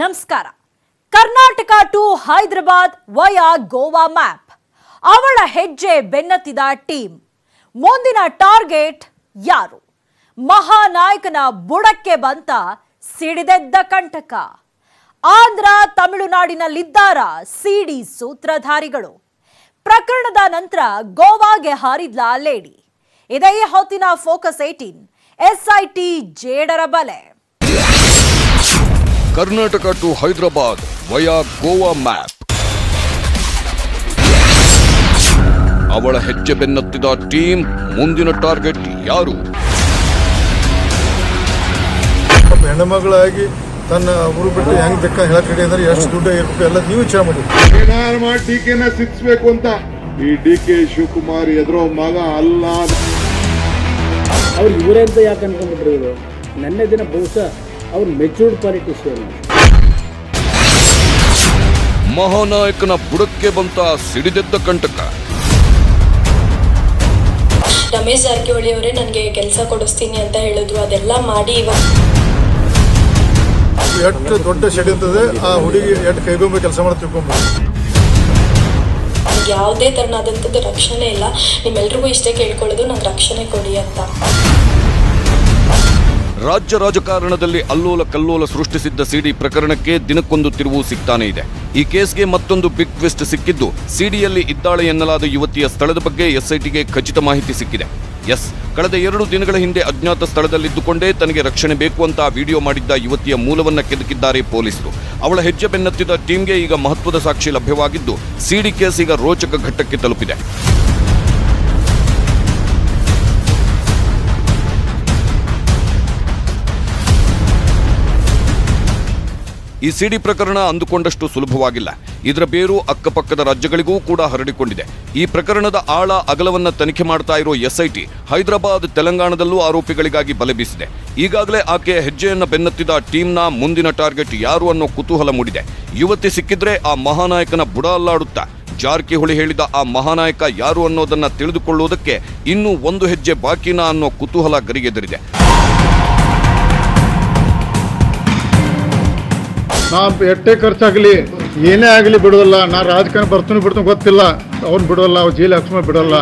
ನಮಸ್ಕಾರ. Karnataka to Hyderabad via Goa map. ಅವಳ ಹೆಜ್ಜೆ ಬೆನ್ನತ್ತಿದ ಟೀಮ್. ಮುಂದಿನ ಟಾರ್ಗೆಟ್ ಯಾರು? ಮಹಾನಾಯಕನ ಬುಡಕ್ಕೆ ಬಂತ ಸಿಡಿದೆದ್ದ ಕಂಟಕ. ಆಂಧ್ರ ತಮಿಳುನಾಡಿನಲ್ಲಿದ್ದಾರ ಸಿಡಿ ಸೂತ್ರಧಾರಿಗಳು. ಪ್ರಕರಣದ ನಂತರ ಗೋವಾಗೆ ಹಾರಿದ್ಲ ಲೇಡಿ. ಇದೇ ಹೊತ್ತಿನ ಫೋಕಸ್ ಏಟೀನ್ ಎಸ್ಐಟಿ ಜೇಡರ ಬಲೆ. Karnataka to Hyderabad via Goa map. ಅವಳ ಹೆಜ್ಜೆ ಬೆನ್ನತ್ತಿದ ಟೀಮ್ ಮುಂದಿನ ಟಾರ್ಗೆಟ್ ಯಾರು? ಹೆಣ್ಣುಮಗಳಾಗಿ ತನ್ನ ಊರು ಬಿಟ್ಟು ಹೆಂಗ್ ಬೆಕ್ಕ ಹೇಳಕ್ ಅಂದ್ರೆ ಎಷ್ಟು ದುಡ್ಡು ಇರ್ಬೇಕು ಎಲ್ಲ ನೀವು ವಿಚಾರ ಮಾಡಿ. ಏನಾರು ಮಾಡಿ ಡಿ ಕೆನ ಸಿಕ್ಸ್ಬೇಕು ಅಂತ. ಈ ಡಿ ಕೆ ಶಿವಕುಮಾರ್ ಎದುರೋ ಮಗ ಅಲ್ಲ. ಅವ್ರು ಇವರೇ ಅಂತ ಯಾಕೆ ಅನ್ಕೊಂಡ್ಬಿಟ್ರು ಇವರು? ನೆನ್ನೆ ದಿನ ಬಹುಶಃ ಅವ್ರು ಮೆಚೂರ್ಡ್ ಪಾಲಿಟಿಷಿಯನ್ ಮಹಾನಾಯಕನ ಬುಡಕ್ಕೆ ಬಂತ ಸಿಡಿದೆದ್ದ ಕಂಟಕ. ರಮೇಶ್ ಜಾರಕಿಹೊಳಿ ಅವರೇ ನನಗೆ ಕೆಲಸ ಕೊಡಿಸ್ತೀನಿ ಅಂತ ಹೇಳಿದ್ರು ಅದೆಲ್ಲ ಮಾಡಿ ಇವಾಗ. ಎಷ್ಟು ದೊಡ್ಡ ಶೆಡ್ ಇರ್ತದೆ ಆ ಹುಡುಗಿ ಎಷ್ಟು ಕೈಗೊಂಬೆ ಕೆಲಸ ಮಾಡಿ ತಿಳ್ಕೊಂಬೋದು ಯಾವುದೇ ಥರನಾದಂಥದ್ದು ರಕ್ಷಣೆ ಇಲ್ಲ. ನಿಮ್ಮೆಲ್ರಿಗೂ ಇಷ್ಟೇ ಕೇಳ್ಕೊಳ್ಳೋದು ನಂಗೆ ರಕ್ಷಣೆ ಕೊಡಿ ಅಂತ. ರಾಜ್ಯ ರಾಜಕಾರಣದಲ್ಲಿ ಅಲ್ಲೋಲ ಕಲ್ಲೋಲ ಸೃಷ್ಟಿಸಿದ್ದ ಸಿಡಿ ಪ್ರಕರಣಕ್ಕೆ ದಿನಕ್ಕೊಂದು ತಿರುವು ಸಿಗ್ತಾನೆ ಇದೆ. ಈ ಕೇಸ್ಗೆ ಮತ್ತೊಂದು ಬಿಗ್ ಟ್ವಿಸ್ಟ್ ಸಿಕ್ಕಿದ್ದು ಸಿಡಿಯಲ್ಲಿ ಇದ್ದಾಳೆ ಎನ್ನಲಾದ ಯುವತಿಯ ಸ್ಥಳದ ಬಗ್ಗೆ ಎಸ್ಐಟಿಗೆ ಖಚಿತ ಮಾಹಿತಿ ಸಿಕ್ಕಿದೆ. ಎಸ್, ಕಳೆದ ಎರಡು ದಿನಗಳ ಹಿಂದೆ ಅಜ್ಞಾತ ಸ್ಥಳದಲ್ಲಿದ್ದುಕೊಂಡೇ ತನಗೆ ರಕ್ಷಣೆ ಬೇಕು ಅಂತ ವಿಡಿಯೋ ಮಾಡಿದ್ದ ಯುವತಿಯ ಮೂಲವನ್ನ ಕೆದಕಿದ್ದಾರೆ ಪೊಲೀಸರು. ಅವಳ ಹೆಜ್ಜೆ ಬೆನ್ನತ್ತಿದ ಟೀಮ್ಗೆ ಈಗ ಮಹತ್ವದ ಸಾಕ್ಷಿ ಲಭ್ಯವಾಗಿದ್ದು, ಸಿಡಿ ಕೇಸ್ ಈಗ ರೋಚಕ ಘಟ್ಟಕ್ಕೆ ತಲುಪಿದೆ. ಈ ಸಿಡಿ ಪ್ರಕರಣ ಅಂದುಕೊಂಡಷ್ಟು ಸುಲಭವಾಗಿಲ್ಲ. ಇದರ ಬೇರು ಅಕ್ಕಪಕ್ಕದ ರಾಜ್ಯಗಳಿಗೂ ಕೂಡ ಹರಡಿಕೊಂಡಿದೆ. ಈ ಪ್ರಕರಣದ ಆಳ ಅಗಲವನ್ನ ತನಿಖೆ ಮಾಡ್ತಾ ಇರೋ ಎಸ್ಐಟಿ ಹೈದರಾಬಾದ್, ತೆಲಂಗಾಣದಲ್ಲೂ ಆರೋಪಿಗಳಿಗಾಗಿ ಬಲೆ ಬೀಸಿದೆ. ಈಗಾಗಲೇ ಆಕೆಯ ಹೆಜ್ಜೆಯನ್ನು ಬೆನ್ನತ್ತಿದ ಟೀಮ್ನ ಮುಂದಿನ ಟಾರ್ಗೆಟ್ ಯಾರು ಅನ್ನೋ ಕುತೂಹಲ ಮೂಡಿದೆ. ಯುವತಿ ಸಿಕ್ಕಿದ್ರೆ ಆ ಮಹಾನಾಯಕನ ಬುಡ ಅಲ್ಲಾಡುತ್ತಾ ಜಾರಕಿಹೊಳಿ ಹೇಳಿದ ಆ ಮಹಾನಾಯಕ ಯಾರು ಅನ್ನೋದನ್ನ ತಿಳಿದುಕೊಳ್ಳುವುದಕ್ಕೆ ಇನ್ನೂ ಒಂದು ಹೆಜ್ಜೆ ಬಾಕಿನಾ ಅನ್ನೋ ಕುತೂಹಲ ಗರಿಗೆದರಿದೆ. ನಾ ಎಷ್ಟೇ ಖರ್ಚಾಗಲಿ, ಏನೇ ಆಗಲಿ ಬಿಡೋಲ್ಲ ನಾ ರಾಜಕಾರಣ ಬರ್ತೀನಿ ಬಿಡ್ತೀನಿ, ಗೊತ್ತಿಲ್ಲ. ಅವ್ನು ಬಿಡೋಲ್ಲ ಅವ್ರು ಜೈಲು ಹಾಕ್ಸ್ಕೊಂಡು ಬಿಡೋಲ್ಲ.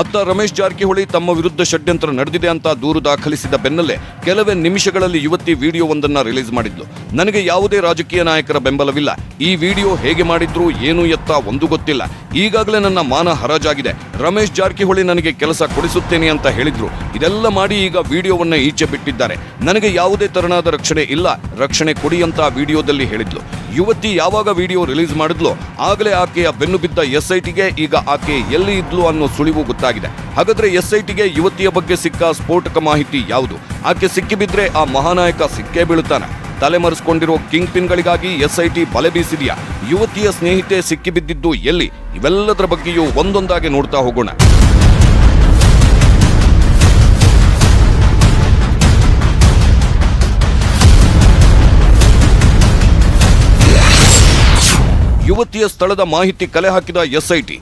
ಅತ್ತ ರಮೇಶ್ ಜಾರಕಿಹೊಳಿ ತಮ್ಮ ವಿರುದ್ಧ ಷಡ್ಯಂತ್ರ ನಡೆದಿದೆ ಅಂತ ದೂರು ದಾಖಲಿಸಿದ ಬೆನ್ನಲ್ಲೇ ಕೆಲವೇ ನಿಮಿಷಗಳಲ್ಲಿ ಯುವತಿ ವಿಡಿಯೋವೊಂದನ್ನು ರಿಲೀಸ್ ಮಾಡಿದ್ಲು. ನನಗೆ ಯಾವುದೇ ರಾಜಕೀಯ ನಾಯಕರ ಬೆಂಬಲವಿಲ್ಲ. ಈ ವಿಡಿಯೋ ಹೇಗೆ ಮಾಡಿದ್ರು, ಏನು ಎತ್ತ ಒಂದು ಗೊತ್ತಿಲ್ಲ. ಈಗಾಗಲೇ ನನ್ನ ಮಾನ ಹರಾಜಾಗಿದೆ. ರಮೇಶ್ ಜಾರಕಿಹೊಳಿ ನನಗೆ ಕೆಲಸ ಕೊಡಿಸುತ್ತೇನೆ ಅಂತ ಹೇಳಿದ್ರು. ಇದೆಲ್ಲ ಮಾಡಿ ಈಗ ವಿಡಿಯೋವನ್ನ ಈಚೆ ಬಿಟ್ಟಿದ್ದಾರೆ. ನನಗೆ ಯಾವುದೇ ತರನಾದ ರಕ್ಷಣೆ ಇಲ್ಲ. ರಕ್ಷಣೆ ಕೊಡಿ ಅಂತ ವಿಡಿಯೋದಲ್ಲಿ ಹೇಳಿದ್ಲು. ಯುವತಿ ಯಾವಾಗ ವಿಡಿಯೋ ರಿಲೀಸ್ ಮಾಡಿದ್ಲು, ಆಗಲೇ ಆಕೆಯ ಬೆನ್ನು ಬಿದ್ದ ಎಸ್ಐಟಿಗೆ ಈಗ ಆಕೆ ಎಲ್ಲಿ ಇದ್ಲು ಅನ್ನೋ ಸುಳಿವು ಗೊತ್ತಾಗಿದೆ. ಹಾಗಾದ್ರೆ ಎಸ್ಐಟಿಗೆ ಯುವತಿಯ ಬಗ್ಗೆ ಸಿಕ್ಕ ಸ್ಫೋಟಕ ಮಾಹಿತಿ ಯಾವುದು? ಆಕೆ ಸಿಕ್ಕಿಬಿದ್ರೆ ಆ ಮಹಾನಾಯಕ ಸಿಕ್ಕೇ ಬೀಳುತ್ತಾನೆ. ತಲೆಮರೆಸಿಕೊಂಡಿರೋ ಕಿಂಗ್ ಪಿನ್ಗಳಿಗಾಗಿ ಎಸ್ಐಟಿ ಬಲೆ ಬೀಸಿದೆಯಾ? ಯುವತಿಯ ಸ್ನೇಹಿತೆ ಸಿಕ್ಕಿಬಿದ್ದಿದ್ದು ಎಲ್ಲಿ? ಇವೆಲ್ಲದರ ಬಗ್ಗೆಯೂ ಒಂದೊಂದಾಗಿ ನೋಡ್ತಾ ಹೋಗೋಣ. ಯುವತಿಯ ಸ್ಥಳದ ಮಾಹಿತಿ ಕಲೆ ಹಾಕಿದ ಎಸ್ಐಟಿ.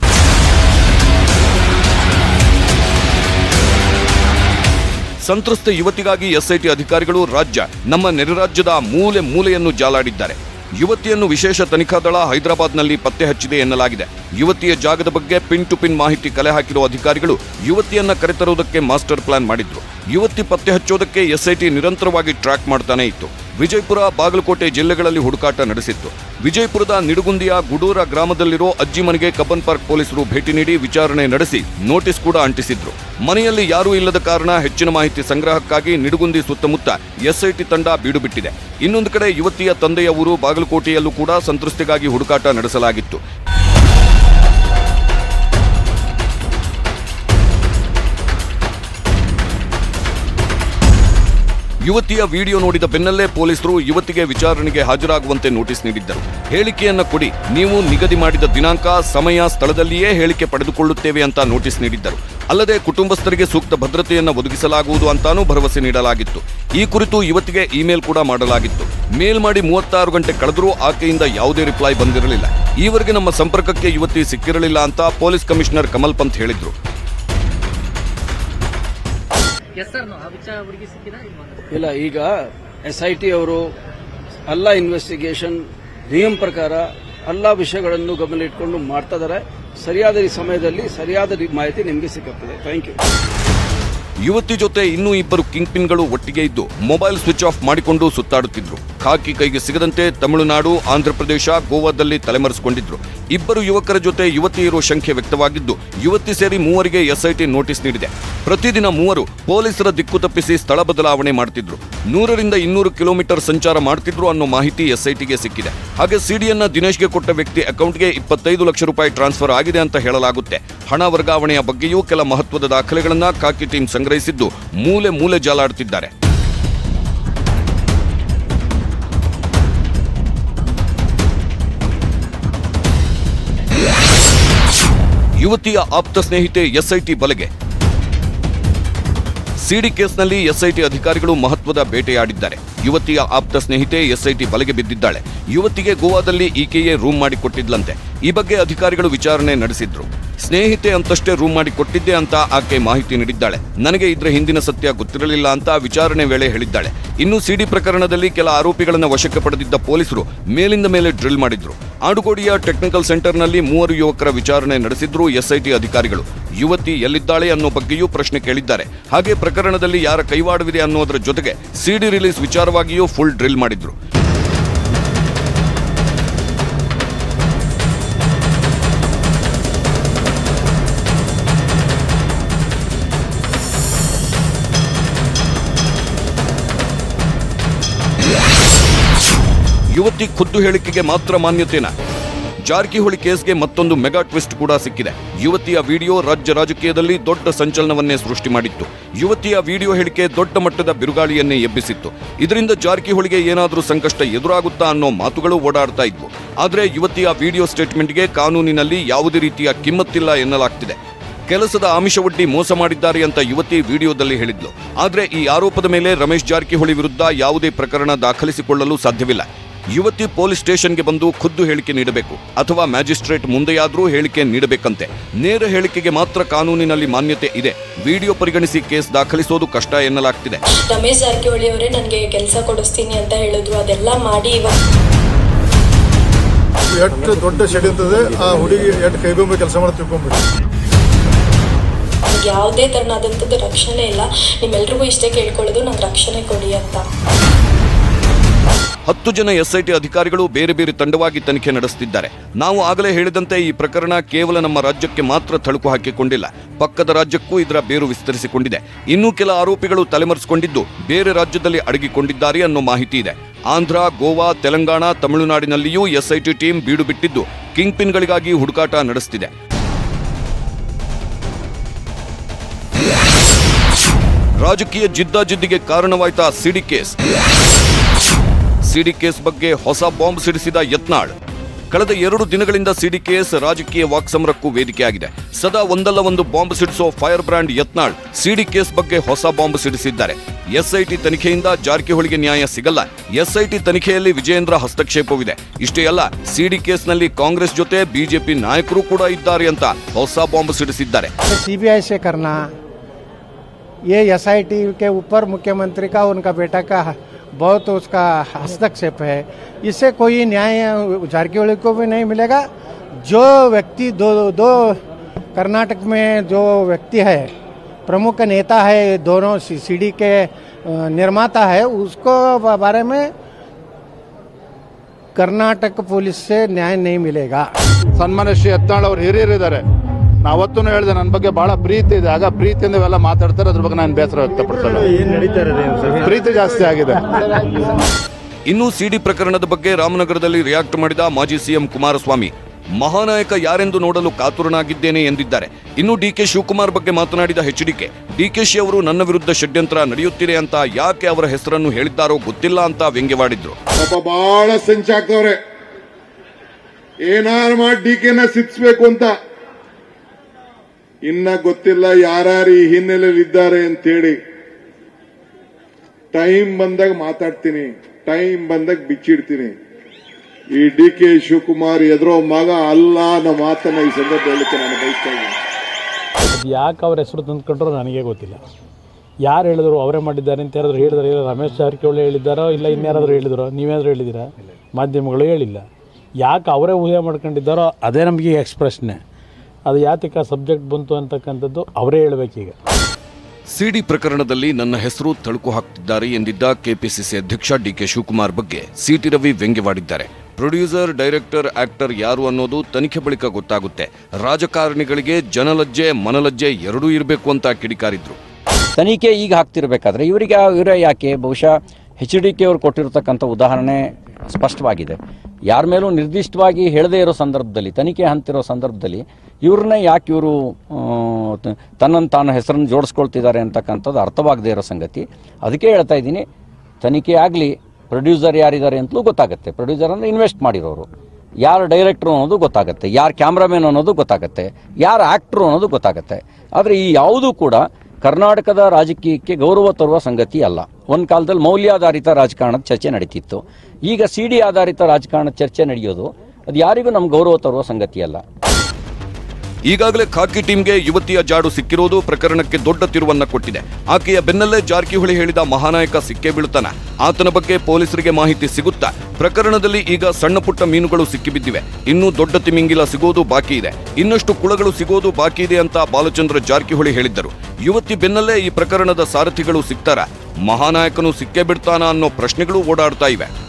ಸಂತ್ರಸ್ತ ಯುವತಿಗಾಗಿ ಎಸ್ಐಟಿ ಅಧಿಕಾರಿಗಳು ರಾಜ್ಯ, ನಮ್ಮ ನೆರೆರಾಜ್ಯದ ಮೂಲೆ ಮೂಲೆಯನ್ನು ಜಾಲಾಡಿದ್ದಾರೆ. ಯುವತಿಯನ್ನು ವಿಶೇಷ ತನಿಖಾ ದಳ ಹೈದರಾಬಾದ್ನಲ್ಲಿ ಪತ್ತೆ ಹಚ್ಚಿದೆ ಎನ್ನಲಾಗಿದೆ. ಯುವತಿಯ ಜಾಗದ ಬಗ್ಗೆ ಪಿನ್ ಟು ಪಿನ್ ಮಾಹಿತಿ ಕಲೆ ಹಾಕಿರುವ ಅಧಿಕಾರಿಗಳು ಯುವತಿಯನ್ನ ಕರೆತರುವುದಕ್ಕೆ ಮಾಸ್ಟರ್ ಪ್ಲಾನ್ ಮಾಡಿದ್ರು. ಯುವತಿ ಪತ್ತೆ ಹಚ್ಚೋದಕ್ಕೆ ಎಸ್ಐಟಿ ನಿರಂತರವಾಗಿ ಟ್ರ್ಯಾಕ್ ಮಾಡ್ತಾನೆ ಇತ್ತು. ವಿಜಯಪುರ, ಬಾಗಲಕೋಟೆ ಜಿಲ್ಲೆಗಳಲ್ಲಿ ಹುಡುಕಾಟ ನಡೆಸಿತ್ತು. ವಿಜಯಪುರದ ನಿಡುಗುಂದಿಯ ಗುಡೂರ ಗ್ರಾಮದಲ್ಲಿರೋ ಅಜ್ಜಿ ಮನೆಗೆ ಕಬ್ಬನ್ ಪಾರ್ಕ್ ಪೊಲೀಸರು ಭೇಟಿ ನೀಡಿ ವಿಚಾರಣೆ ನಡೆಸಿ ನೋಟಿಸ್ ಕೂಡ ಅಂಟಿಸಿದ್ರು. ಮನೆಯಲ್ಲಿ ಯಾರೂ ಇಲ್ಲದ ಕಾರಣ ಹೆಚ್ಚಿನ ಮಾಹಿತಿ ಸಂಗ್ರಹಕ್ಕಾಗಿ ನಿಡುಗುಂದಿ ಸುತ್ತಮುತ್ತ ಎಸ್ಐಟಿ ತಂಡ ಬೀಡುಬಿಟ್ಟಿದೆ. ಇನ್ನೊಂದು ಕಡೆ ಯುವತಿಯ ತಂದೆಯ ಊರು ಬಾಗಲಕೋಟೆಯಲ್ಲೂ ಕೂಡ ಸಂತ್ರಸ್ತೆಗಾಗಿ ಹುಡುಕಾಟ ನಡೆಸಲಾಗಿತ್ತು. ಯುವತಿಯ ವಿಡಿಯೋ ನೋಡಿದ ಬೆನ್ನಲ್ಲೇ ಪೊಲೀಸರು ಯುವತಿಗೆ ವಿಚಾರಣೆಗೆ ಹಾಜರಾಗುವಂತೆ ನೋಟಿಸ್ ನೀಡಿದ್ದರು. ಹೇಳಿಕೆಯನ್ನ ಕೊಡಿ, ನೀವು ನಿಗದಿ ಮಾಡಿದ ದಿನಾಂಕ, ಸಮಯ, ಸ್ಥಳದಲ್ಲಿಯೇ ಹೇಳಿಕೆ ಪಡೆದುಕೊಳ್ಳುತ್ತೇವೆ ಅಂತ ನೋಟಿಸ್ ನೀಡಿದ್ದರು. ಅಲ್ಲದೆ ಕುಟುಂಬಸ್ಥರಿಗೆ ಸೂಕ್ತ ಭದ್ರತೆಯನ್ನು ಒದಗಿಸಲಾಗುವುದು ಅಂತಾನೂ ಭರವಸೆ ನೀಡಲಾಗಿತ್ತು. ಈ ಕುರಿತು ಯುವತಿಗೆ ಇಮೇಲ್ ಕೂಡ ಮಾಡಲಾಗಿತ್ತು. ಮೇಲ್ ಮಾಡಿ ಮೂವತ್ತಾರು ಗಂಟೆ ಕಳೆದರೂ ಆಕೆಯಿಂದ ಯಾವುದೇ ರಿಪ್ಲೈ ಬಂದಿರಲಿಲ್ಲ. ಈವರೆಗೆ ನಮ್ಮ ಸಂಪರ್ಕಕ್ಕೆ ಯುವತಿ ಸಿಕ್ಕಿರಲಿಲ್ಲ ಅಂತ ಪೊಲೀಸ್ ಕಮಿಷನರ್ ಕಮಲ್ ಪಂತ್ ಹೇಳಿದ್ರು. ಇಲ್ಲ, ಈಗ ಎಸ್ ಐ ಟಿ ಅವರು ಅಲ್ಲ ಇನ್ವೆಸ್ಟಿಗೇಷನ್ ನಿಯಮ ಪ್ರಕಾರ ಎಲ್ಲ ವಿಷಯಗಳನ್ನು ಗಮನ ಇಟ್ಕೊಂಡು ಮಾಡ್ತಾ ಇದ್ದಾರೆ. ಸರಿಯಾದ ಸಮಯದಲ್ಲಿ ಸರಿಯಾದ ಮಾಹಿತಿ ನಿಮಗೆ ಸಿಕ್ಕುತ್ತದೆ ಥ್ಯಾಂಕ್ ಯು ಯುವತಿ ಜೊತೆ ಇನ್ನೂ ಇಬ್ಬರು ಕಿಂಗ್ ಪಿನ್ಗಳು ಒಟ್ಟಿಗೆ ಇದ್ದು ಮೊಬೈಲ್ ಸ್ವಿಚ್ ಆಫ್ ಮಾಡಿಕೊಂಡು ಸುತ್ತಾಡುತ್ತಿದ್ರು. ಖಾಕಿ ಕೈಗೆ ಸಿಗದಂತೆ ತಮಿಳುನಾಡು, ಆಂಧ್ರಪ್ರದೇಶ, ಗೋವಾದಲ್ಲಿ ತಲೆಮರೆಸಿಕೊಂಡಿದ್ರು. ಇಬ್ಬರು ಯುವಕರ ಜೊತೆ ಯುವತಿ ಇರುವ ಶಂಕೆ ವ್ಯಕ್ತವಾಗಿದ್ದು, ಯುವತಿ ಸೇರಿ ಮೂವರಿಗೆ ಎಸ್ಐಟಿ ನೋಟಿಸ್ ನೀಡಿದೆ. ಪ್ರತಿದಿನ ಮೂವರು ಪೊಲೀಸರ ದಿಕ್ಕು ತಪ್ಪಿಸಿ ಸ್ಥಳ ಬದಲಾವಣೆ ಮಾಡ್ತಿದ್ರು. ನೂರರಿಂದ ಇನ್ನೂರು ಕಿಲೋಮೀಟರ್ ಸಂಚಾರ ಮಾಡ್ತಿದ್ರು ಅನ್ನೋ ಮಾಹಿತಿ ಎಸ್ಐಟಿಗೆ ಸಿಕ್ಕಿದೆ. ಹಾಗೆ ಸಿಡಿಯನ್ನ ದಿನೇಶ್ಗೆ ಕೊಟ್ಟ ವ್ಯಕ್ತಿ ಅಕೌಂಟ್ಗೆ ಇಪ್ಪತ್ತೈದು ಲಕ್ಷ ರೂಪಾಯಿ ಟ್ರಾನ್ಸ್ಫರ್ ಆಗಿದೆ ಅಂತ ಹೇಳಲಾಗುತ್ತೆ. ಹಣ ವರ್ಗಾವಣೆಯ ಬಗ್ಗೆಯೂ ಕೆಲ ಮಹತ್ವದ ದಾಖಲೆಗಳನ್ನ ಖಾಕಿ ಟೀಮ್ ಸಂಗ್ರಹಿಸಿದ್ದು ಮೂಲೆ ಮೂಲೆ ಜಾಲಾಡುತ್ತಿದ್ದಾರೆ. ಯುವತಿಯ ಆಪ್ತ ಸ್ನೇಹಿತೆ ಎಸ್ಐಟಿ ಬಲೆಗೆ. ಸಿಡಿ ಕೇಸ್ನಲ್ಲಿ ಎಸ್ಐಟಿ ಅಧಿಕಾರಿಗಳು ಮಹತ್ವದ ಬೇಟೆಯಾಡಿದ್ದಾರೆ. ಯುವತಿಯ ಆಪ್ತ ಸ್ನೇಹಿತೆ ಎಸ್ಐಟಿ ಬಲೆಗೆ ಬಿದ್ದಿದ್ದಾಳೆ. ಯುವತಿಗೆ ಗೋವಾದಲ್ಲಿ ಈಕೆಯೇ ರೂಮ್ ಮಾಡಿಕೊಟ್ಟಿದ್ಲಂತೆ. ಈ ಬಗ್ಗೆ ಅಧಿಕಾರಿಗಳು ವಿಚಾರಣೆ ನಡೆಸಿದ್ರು. ಸ್ನೇಹಿತೆ ಅಂತಷ್ಟೇ ರೂಮ್ ಮಾಡಿ ಕೊಟ್ಟಿದ್ದೆ ಅಂತ ಆಕೆ ಮಾಹಿತಿ ನೀಡಿದ್ದಾಳೆ. ನನಗೆ ಇದ್ರ ಹಿಂದಿನ ಸತ್ಯ ಗೊತ್ತಿರಲಿಲ್ಲ ಅಂತ ವಿಚಾರಣೆ ವೇಳೆ ಹೇಳಿದ್ದಾಳೆ. ಇನ್ನು ಸಿಡಿ ಪ್ರಕರಣದಲ್ಲಿ ಕೆಲ ಆರೋಪಿಗಳನ್ನು ವಶಕ್ಕೆ ಪಡೆದಿದ್ದ ಪೊಲೀಸರು ಮೇಲಿಂದ ಮೇಲೆ ಡ್ರಿಲ್ ಮಾಡಿದ್ರು. ಆಡುಗೋಡಿಯ ಟೆಕ್ನಿಕಲ್ ಸೆಂಟರ್ನಲ್ಲಿ ಮೂವರು ಯುವಕರ ವಿಚಾರಣೆ ನಡೆಸಿದ್ರು ಎಸ್ಐಟಿ ಅಧಿಕಾರಿಗಳು. ಯುವತಿ ಎಲ್ಲಿದ್ದಾಳೆ ಅನ್ನೋ ಬಗ್ಗೆಯೂ ಪ್ರಶ್ನೆ ಕೇಳಿದ್ದಾರೆ. ಹಾಗೆ ಪ್ರಕರಣದಲ್ಲಿ ಯಾರ ಕೈವಾಡವಿದೆ ಅನ್ನೋದರ ಜೊತೆಗೆ ಸಿಡಿ ರಿಲೀಸ್ ವಿಚಾರವಾಗಿಯೂ ಫುಲ್ ಡ್ರಿಲ್ ಮಾಡಿದ್ರು. ಯುವತಿ ಖುದ್ದು ಹೇಳಿಕೆಗೆ ಮಾತ್ರ ಮಾನ್ಯತೆನ? ಜಾರಕಿಹೊಳಿ ಕೇಸ್ಗೆ ಮತ್ತೊಂದು ಮೆಗಾ ಟ್ವಿಸ್ಟ್ ಕೂಡ ಸಿಕ್ಕಿದೆ. ಯುವತಿಯ ವಿಡಿಯೋ ರಾಜ್ಯ ರಾಜಕೀಯದಲ್ಲಿ ದೊಡ್ಡ ಸಂಚಲನವನ್ನೇ ಸೃಷ್ಟಿ ಮಾಡಿತ್ತು. ಯುವತಿಯ ವಿಡಿಯೋ ಹೇಳಿಕೆ ದೊಡ್ಡ ಮಟ್ಟದ ಬಿರುಗಾಳಿಯನ್ನೇ ಎಬ್ಬಿಸಿತ್ತು. ಇದರಿಂದ ಜಾರಕಿಹೊಳಿಗೆ ಏನಾದರೂ ಸಂಕಷ್ಟ ಎದುರಾಗುತ್ತಾ ಅನ್ನೋ ಮಾತುಗಳು ಓಡಾಡ್ತಾ ಇದ್ವು. ಆದರೆ ಯುವತಿಯ ವಿಡಿಯೋ ಸ್ಟೇಟ್ಮೆಂಟ್ಗೆ ಕಾನೂನಿನಲ್ಲಿ ಯಾವುದೇ ರೀತಿಯ ಕಿಮ್ಮತ್ತಿಲ್ಲ ಎನ್ನಲಾಗ್ತಿದೆ. ಕೆಲಸದ ಆಮಿಷವೊಡ್ಡಿ ಮೋಸ ಮಾಡಿದ್ದಾರೆ ಅಂತ ಯುವತಿ ವಿಡಿಯೋದಲ್ಲಿ ಹೇಳಿದ್ಲು. ಆದರೆ ಈ ಆರೋಪದ ಮೇಲೆ ರಮೇಶ್ ಜಾರಕಿಹೊಳಿ ವಿರುದ್ಧ ಯಾವುದೇ ಪ್ರಕರಣ ದಾಖಲಿಸಿಕೊಳ್ಳಲು ಸಾಧ್ಯವಿಲ್ಲ. ಯುವತಿ ಪೊಲೀಸ್ ಸ್ಟೇಷನ್ಗೆ ಬಂದು ಖುದ್ದು ಹೇಳಿಕೆ ನೀಡಬೇಕು ಅಥವಾ ಮ್ಯಾಜಿಸ್ಟ್ರೇಟ್ ಮುಂದೆಯಾದರೂ ಹೇಳಿಕೆ ನೀಡಬೇಕಂತೆ. ನೇರ ಹೇಳಿಕೆಗೆ ಮಾತ್ರ ಕಾನೂನಿನಲ್ಲಿ ಮಾನ್ಯತೆ ಇದೆ. ವಿಡಿಯೋ ಪರಿಗಣಿಸಿ ಕೇಸ್ ದಾಖಲಿಸೋದು ಕಷ್ಟ ಎನ್ನಲಾಗ್ತಿದೆ. ರಮೇಶ್ ಜಾರಕಿಹೊಳಿ ಅವರೇ ನನಗೆ ಕೆಲಸ ಕೊಡಿಸ್ತೀನಿ ಅಂತ ಹೇಳಿದ್ರು. ಅದೆಲ್ಲ ಮಾಡಿ ಇವಾಗ ಎಷ್ಟು ದೊಡ್ಡ ಇರ್ತದೆ ಆ ಹುಡುಗಿ ಎಷ್ಟು ಕೈಗೊಂಬೆ ಕೆಲಸ ಮಾಡಿ ತಿಳ್ಕೊಂಬಿಡಿ ನನಗೆ ಯಾವುದೇ ತರನಾದಂಥದ್ದು ರಕ್ಷಣೆ ಇಲ್ಲ. ನಿಮ್ಮೆಲ್ರಿಗೂ ಇಷ್ಟೇ ಕೇಳ್ಕೊಳ್ಳೋದು ನಂಗೆ ರಕ್ಷಣೆ ಕೊಡಿ ಅಂತ. ಹತ್ತು ಜನ ಎಸ್ಐಟಿ ಅಧಿಕಾರಿಗಳು ಬೇರೆ ಬೇರೆ ತಂಡವಾಗಿ ತನಿಖೆ ನಡೆಸುತ್ತಿದ್ದಾರೆ ನಾವು ಆಗಲೇ ಹೇಳಿದಂತೆ ಈ ಪ್ರಕರಣ ಕೇವಲ ನಮ್ಮ ರಾಜ್ಯಕ್ಕೆ ಮಾತ್ರ ತಳುಕು ಹಾಕಿಕೊಂಡಿಲ್ಲ. ಪಕ್ಕದ ರಾಜ್ಯಕ್ಕೂ ಇದರ ಬೇರು ವಿಸ್ತರಿಸಿಕೊಂಡಿದೆ. ಇನ್ನೂ ಕೆಲ ಆರೋಪಿಗಳು ತಲೆಮರೆಸಿಕೊಂಡಿದ್ದು ಬೇರೆ ರಾಜ್ಯದಲ್ಲಿ ಅಡಗಿಕೊಂಡಿದ್ದಾರೆ ಅನ್ನೋ ಮಾಹಿತಿ ಇದೆ. ಆಂಧ್ರ, ಗೋವಾ, ತೆಲಂಗಾಣ, ತಮಿಳುನಾಡಿನಲ್ಲಿಯೂ ಎಸ್ಐಟಿ ಟೀಮ್ ಬೀಡು ಬಿಟ್ಟಿದ್ದು ಕಿಂಗ್ ಪಿನ್ಗಳಿಗಾಗಿ ಹುಡುಕಾಟ ನಡೆಸುತ್ತಿದೆ ರಾಜಕೀಯ ಜಿದ್ದಾಜಿದ್ದಿಗೆ ಕಾರಣವಾಯ್ತಾ ಸಿಡಿ ಕೇಸ್. ಸಿಡಿ ಕೇಸ್ ಬಗ್ಗೆ ಹೊಸ ಬಾಂಬ್ ಸಿಡಿಸಿದ ಯತ್ನಾಳ್ ಕಳೆದ ಎರಡು ದಿನಗಳಿಂದ ಸಿಡಿ ಕೇಸ್ ರಾಜಕೀಯ ವಾಕ್ಸಮರಕ್ಕೂ ವೇದಿಕೆಯಾಗಿದೆ ಸದಾ ಒಂದಲ್ಲ ಒಂದು bomb ಸಿಡಿಸೋ firebrand Yatnal CD case ಬಗ್ಗೆ ಹೊಸ ಬಾಂಬ್ ಸಿಡಿಸಿದ್ದಾರೆ ಎಸ್ಐಟಿ ತನಿಖೆಯಿಂದ ಜಾರಕಿಹೊಳಿಗೆ ನ್ಯಾಯ ಸಿಗಲ್ಲ ಎಸ್ಐಟಿ ತನಿಖೆಯಲ್ಲಿ ವಿಜಯೇಂದ್ರ ಹಸ್ತಕ್ಷೇಪವಿದೆ ಇಷ್ಟೇ ಅಲ್ಲ ಸಿಡಿ ಕೇಸ್ನಲ್ಲಿ ಕಾಂಗ್ರೆಸ್ ಜೊತೆ ಬಿಜೆಪಿ ನಾಯಕರು ಕೂಡ ಇದ್ದಾರೆ ಅಂತ ಹೊಸ ಬಾಂಬ್ ಸಿಡಿಸಿದ್ದಾರೆ सीबीआई से करना ये एसआईटी के ऊपर मुख्यमंत्री का उनका बेटा का बहुत उसका हस्तक्षेप है। इससे कोई न्याय झारखंड को भी नहीं मिलेगा। जो व्यक्ति, दो दो कर्नाटक में जो व्यक्ति है, प्रमुख नेता है, दोनों सीडी के निर्माता है, उसको बारे में कर्नाटक पुलिस से न्याय नहीं मिलेगा। सन्मान श्री हत्नाळ और हिरियर ನಾ ಅವತ್ತೂ ಹೇಳಿದೆ ನನ್ನ ಬಗ್ಗೆ ಬಹಳ ಪ್ರೀತಿ ಇದೆ. ಆಗ ಪ್ರೀತಿಯಿಂದ ಇವೆಲ್ಲ ಮಾತಾಡ್ತಾರೆ ಅದ್ರ ಬಗ್ಗೆ ನಾನು ಬೇಸರ ವ್ಯಕ್ತಪಡ್ತೇನೆ. ಪ್ರೀತಿ ಜಾಸ್ತಿ ಆಗಿದೆ. ಇನ್ನು ಸಿಡಿ ಪ್ರಕರಣದ ಬಗ್ಗೆ ರಾಮನಗರದಲ್ಲಿ ರಿಯಾಕ್ಟ್ ಮಾಡಿದ ಮಾಜಿ ಸಿಎಂ ಕುಮಾರಸ್ವಾಮಿ. ಮಹಾನಾಯಕ ಯಾರೆಂದು ನೋಡಲು ಕಾತುರನಾಗಿದ್ದೇನೆ ಎಂದಿದ್ದಾರೆ. ಇನ್ನು ಡಿಕೆ ಶಿವಕುಮಾರ್ ಬಗ್ಗೆ ಮಾತನಾಡಿದ ಹೆಚ್ ಎಚ್ಡಿಕೆ ಡಿಕೆಶಿ ಅವರು ನನ್ನ ವಿರುದ್ಧ ಷಡ್ಯಂತ್ರ ನಡೆಯುತ್ತಿದೆ ಅಂತ ಯಾಕೆ ಅವರ ಹೆಸರನ್ನು ಹೇಳಿದ್ದಾರೋ ಗೊತ್ತಿಲ್ಲ ಅಂತ ವ್ಯಂಗ್ಯವಾಡಿದ್ರು. ಬಹಳ ಸಂಚಾಕ್ತವ್ರೆ ಏನಾರು ಮಾಡಿ ಡಿಕೆನ ಸಿಕ್ಸ್ಬೇಕು ಅಂತ. ಇನ್ನ ಗೊತ್ತಿಲ್ಲ ಯಾರ್ಯಾರು ಈ ಹಿನ್ನೆಲೆಯಲ್ಲಿ ಇದ್ದಾರೆ ಅಂತೇಳಿ. ಟೈಮ್ ಬಂದಾಗ ಮಾತಾಡ್ತೀನಿ. ಟೈಮ್ ಬಂದಾಗ ಬಿಚ್ಚಿಡ್ತೀನಿ. ಈ ಡಿ ಕೆ ಶಿವಕುಮಾರ್ ಎದುರೋ ಮಗ ಅಲ್ಲ ಅನ್ನೋ ಮಾತನ್ನ ಈ ಸಂದರ್ಭ ಹೇಳಿಕೆ ನಾನು ಬಯಸ್ತಾ ಇದ್ದೀನಿ. ಅದು ಯಾಕೆ ಅವ್ರ ಹೆಸರು ತಂದುಕೊಂಡ್ರು ನನಗೆ ಗೊತ್ತಿಲ್ಲ. ಯಾರು ಹೇಳಿದ್ರು ಅವರೇ ಮಾಡಿದ್ದಾರೆ ಅಂತ ಯಾರಾದರೂ ಹೇಳಿದ್ರೆ? ಇಲ್ಲ ರಮೇಶ್ ಜಾರಕಿಹೊಳಿ ಹೇಳಿದ್ದಾರೋ? ಇಲ್ಲ ಇನ್ಯಾರಾದರೂ ಹೇಳಿದ್ರು? ನೀವೇನಾದರೂ ಹೇಳಿದ್ದೀರಾ? ಮಾಧ್ಯಮಗಳು ಹೇಳಿಲ್ಲ. ಯಾಕೆ ಅವರೇ ಊಹೆ ಮಾಡ್ಕೊಂಡಿದ್ದಾರೋ? ಅದೇ ನಮಗೆ ಎಕ್ಸ್ಪ್ರೆಸ್ನೇ ಅದು ಯಾತಕ ಸಬ್ಜೆಕ್ಟ್ ಬಂತು ಅಂತಕ್ಕಂಥದ್ದು ಅವರೇ ಹೇಳಬೇಕೀಗ ಸಿಡಿ ಪ್ರಕರಣದಲ್ಲಿ ನನ್ನ ಹೆಸರು ತಳುಕು ಹಾಕ್ತಿದ್ದಾರೆ ಎಂದಿದ್ದ ಕೆಪಿಸಿಸಿ ಅಧ್ಯಕ್ಷ ಡಿಕೆ ಶಿವಕುಮಾರ್ ಬಗ್ಗೆ ಸಿಟಿ ರವಿ ವ್ಯಂಗ್ಯವಾಡಿದ್ದಾರೆ. ಪ್ರೊಡ್ಯೂಸರ್ ಡೈರೆಕ್ಟರ್ ಆಕ್ಟರ್ ಯಾರು ಅನ್ನೋದು ತನಿಖೆ ಬಳಿಕ ಗೊತ್ತಾಗುತ್ತೆ. ರಾಜಕಾರಣಿಗಳಿಗೆ ಜನಲಜ್ಜೆ ಮನಲಜ್ಜೆ ಎರಡೂ ಇರಬೇಕು ಅಂತ ಕಿಡಿಕಾರಿದ್ರು. ತನಿಖೆ ಈಗ ಹಾಕ್ತಿರ್ಬೇಕಾದ್ರೆ ಇವರಿಗೆ ಇವರೇ ಯಾಕೆ? ಬಹುಶಃ ಎಚ್ ಡಿ ಕೆ ಅವರು ಕೊಟ್ಟಿರತಕ್ಕಂಥ ಉದಾಹರಣೆ ಸ್ಪಷ್ಟವಾಗಿದೆ. ಯಾರ ಮೇಲೂ ನಿರ್ದಿಷ್ಟವಾಗಿ ಹೇಳದೇ ಇರೋ ಸಂದರ್ಭದಲ್ಲಿ, ತನಿಖೆ ಹಂತಿರೋ ಸಂದರ್ಭದಲ್ಲಿ ಇವ್ರನ್ನ ಯಾಕೆ ಇವರು ತನ್ನನ್ನು ತಾನು ಹೆಸರನ್ನು ಜೋಡಿಸ್ಕೊಳ್ತಿದ್ದಾರೆ ಅಂತಕ್ಕಂಥದ್ದು ಅರ್ಥವಾಗದೇ ಇರೋ ಸಂಗತಿ. ಅದಕ್ಕೆ ಹೇಳ್ತಾ ಇದ್ದೀನಿ, ತನಿಖೆ ಆಗಲಿ ಪ್ರೊಡ್ಯೂಸರ್ ಯಾರಿದ್ದಾರೆ ಅಂತಲೂ ಗೊತ್ತಾಗುತ್ತೆ. ಪ್ರೊಡ್ಯೂಸರ್ ಅಂದರೆ ಇನ್ವೆಸ್ಟ್ ಮಾಡಿರೋರು. ಯಾರು ಡೈರೆಕ್ಟ್ರು ಅನ್ನೋದು ಗೊತ್ತಾಗುತ್ತೆ. ಯಾರು ಕ್ಯಾಮ್ರಾಮ್ಯಾನ್ ಅನ್ನೋದು ಗೊತ್ತಾಗುತ್ತೆ. ಯಾರು ಆ್ಯಕ್ಟ್ರು ಅನ್ನೋದು ಗೊತ್ತಾಗುತ್ತೆ. ಆದರೆ ಈ ಯಾವುದೂ ಕೂಡ ಕರ್ನಾಟಕದ ರಾಜಕೀಯಕ್ಕೆ ಗೌರವ ತರುವ ಸಂಗತಿ ಅಲ್ಲ. ಒಂದು ಕಾಲದಲ್ಲಿ ಮೌಲ್ಯಾಧಾರಿತ ರಾಜಕಾರಣದ ಚರ್ಚೆ ನಡೀತಿತ್ತು. ಈಗ ಸಿ ಡಿ ಆಧಾರಿತ ರಾಜಕಾರಣದ ಚರ್ಚೆ ನಡೆಯೋದು ಅದು ಯಾರಿಗೂ ನಮ್ಮ ಗೌರವ ತರುವ ಸಂಗತಿ ಅಲ್ಲ. ಈಗಾಗಲೇ ಖಾಕಿ ಟೀಮ್ಗೆ ಯುವತಿಯ ಜಾಡು ಸಿಕ್ಕಿರೋದು ಪ್ರಕರಣಕ್ಕೆ ದೊಡ್ಡ ತಿರುವನ್ನ ಕೊಟ್ಟಿದೆ. ಆಕೆಯ ಬೆನ್ನಲ್ಲೇ ಜಾರಕಿಹೊಳಿ ಹೇಳಿದ ಮಹಾನಾಯಕ ಸಿಕ್ಕೇ ಬೀಳುತ್ತಾನ. ಆತನ ಬಗ್ಗೆ ಪೊಲೀಸರಿಗೆ ಮಾಹಿತಿ ಸಿಗುತ್ತಾ? ಪ್ರಕರಣದಲ್ಲಿ ಈಗ ಸಣ್ಣ ಪುಟ್ಟ ಮೀನುಗಳು ಸಿಕ್ಕಿಬಿದ್ದಿವೆ. ಇನ್ನೂ ದೊಡ್ಡ ತಿಮಿಂಗಿಲ ಸಿಗೋದು ಬಾಕಿ ಇದೆ. ಇನ್ನಷ್ಟು ಕುಳಗಳು ಸಿಗೋದು ಬಾಕಿ ಇದೆ ಅಂತ ಬಾಲಚಂದ್ರ ಜಾರಕಿಹೊಳಿ ಹೇಳಿದ್ದರು. ಯುವತಿ ಬೆನ್ನಲ್ಲೇ ಈ ಪ್ರಕರಣದ ಸಾರಥಿಗಳು ಸಿಗ್ತಾರ ಮಹಾನಾಯಕನು ಸಿಕ್ಕೇ ಬಿಡ್ತಾನ ಅನ್ನೋ ಪ್ರಶ್ನೆಗಳು ಓಡಾಡ್ತಾ ಇವೆ.